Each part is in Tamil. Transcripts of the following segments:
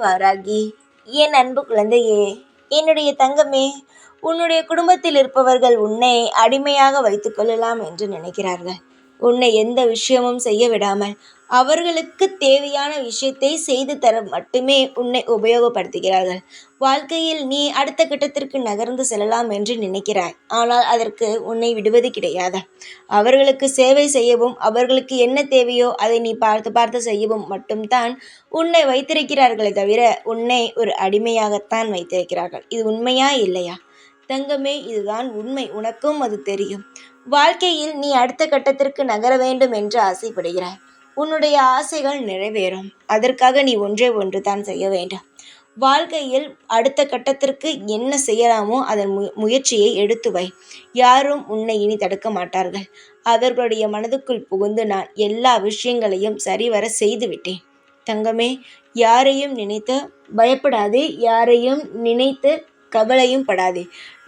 வாராகி. என் அன்பு குழந்தையே என்னுடைய தங்கமே உன்னுடைய குடும்பத்தில் இருப்பவர்கள் உன்னை அடிமையாக வைத்துக்கொள்ளலாம் என்று நினைக்கிறார்கள். உன்னை எந்த விஷயமும் செய்ய விடாமல் அவர்களுக்கு தேவையான விஷயத்தை செய்து தர மட்டுமே உன்னை உபயோகப்படுத்துகிறார்கள். வாழ்க்கையில் நீ அடுத்த கட்டத்திற்கு நகர்ந்து செல்லலாம் என்று நினைக்கிறாய். ஆனால் அதற்கு உன்னை விடுவது கிடையாது. அவர்களுக்கு சேவை செய்யவும் அவர்களுக்கு என்ன தேவையோ அதை நீ பார்த்து பார்த்து செய்யவும் மட்டும்தான் உன்னை வைத்திருக்கிறார்களே தவிர உன்னை ஒரு அடிமையாகத்தான் வைத்திருக்கிறார்கள். இது உண்மையா இல்லையா? தங்கமே இதுதான் உண்மை. உனக்கும் அது தெரியும். வாழ்க்கையில் நீ அடுத்த கட்டத்திற்கு நகர வேண்டும் என்று ஆசைப்படுகிறாய். உன்னுடைய ஆசைகள் நிறைவேறும். அதற்காக நீ ஒன்றே ஒன்று தான் செய்ய வேண்டும். வாழ்க்கையில் அடுத்த கட்டத்திற்கு என்ன செய்யலாமோ அதன் மு முயற்சியை எடுத்து வை. யாரும் உன்னை இனி தடுக்க மாட்டார்கள். அவர்களுடைய மனதுக்குள் புகுந்து நான் எல்லா விஷயங்களையும் சரிவர செய்துவிட்டேன் தங்கமே யாரையும் நினைத்து பயப்படாதே. யாரையும் நினைத்து கவலையும் படாதே.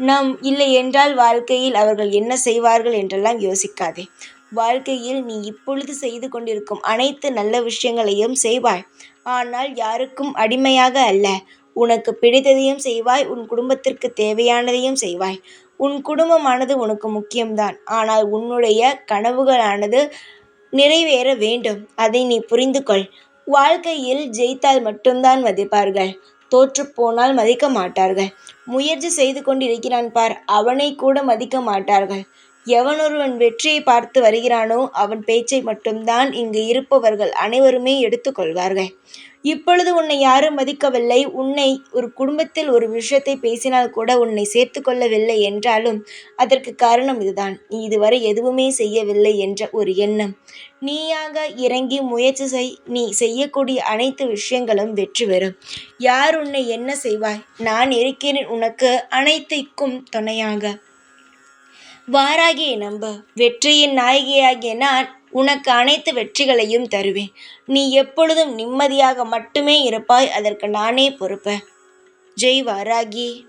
நாம் இல்லை என்றால் வாழ்க்கையில் அவர்கள் என்ன செய்வார்கள் என்றெல்லாம் யோசிக்காதே. வாழ்க்கையில் நீ இப்பொழுது செய்து கொண்டிருக்கும் அனைத்து நல்ல விஷயங்களையும் செய்வாய். ஆனால் யாருக்கும் அடிமையாக அல்ல. உனக்கு பிடித்ததையும் செய்வாய் உன் குடும்பத்திற்கு தேவையானதையும் செய்வாய். உன் குடும்பமானது உனக்கு முக்கியம்தான். ஆனால் உன்னுடைய கனவுகளானது நிறைவேற வேண்டும். அதை நீ புரிந்து கொள் வாழ்க்கையில் ஜெயித்தால் மட்டும்தான் மதிப்பார்கள். தோற்றுப்போனால் மதிக்க மாட்டார்கள் முயற்சி செய்து கொண்டிருக்கிறான் பார் அவனை கூட மதிக்க மாட்டார்கள் எவனொருவன் வெற்றியை பார்த்து வருகிறானோ அவன் பேச்சை மட்டும்தான் இங்கு இருப்பவர்கள் அனைவருமே எடுத்துக்கொள்வார்கள். இப்பொழுது உன்னை யாரும் மதிக்கவில்லை. உன்னை ஒரு குடும்பத்தில் ஒரு விஷயத்தை பேசினால் கூட உன்னை சேர்த்து கொள்ளவில்லை என்றாலும் அதற்கு காரணம் இதுதான். நீ இதுவரை எதுவுமே செய்யவில்லை என்ற ஒரு எண்ணம். நீயாக இறங்கி முயற்சி செய். நீ செய்யக்கூடிய அனைத்து விஷயங்களும் வெற்றி பெறும். யார் உன்னை என்ன செய்வாய்? நான் இருக்கிறேன் உனக்கு அனைத்துக்கும் துணையாக. வாராகி நம்ப வெற்றியின் நாயகியாகிய நான் உனக்கு அனைத்து வெற்றிகளையும் தருவேன். நீ எப்பொழுதும் நிம்மதியாக மட்டுமே இருப்பாய் அதற்கு நானே பொறுப்பேன். ஜெய் வாராகி.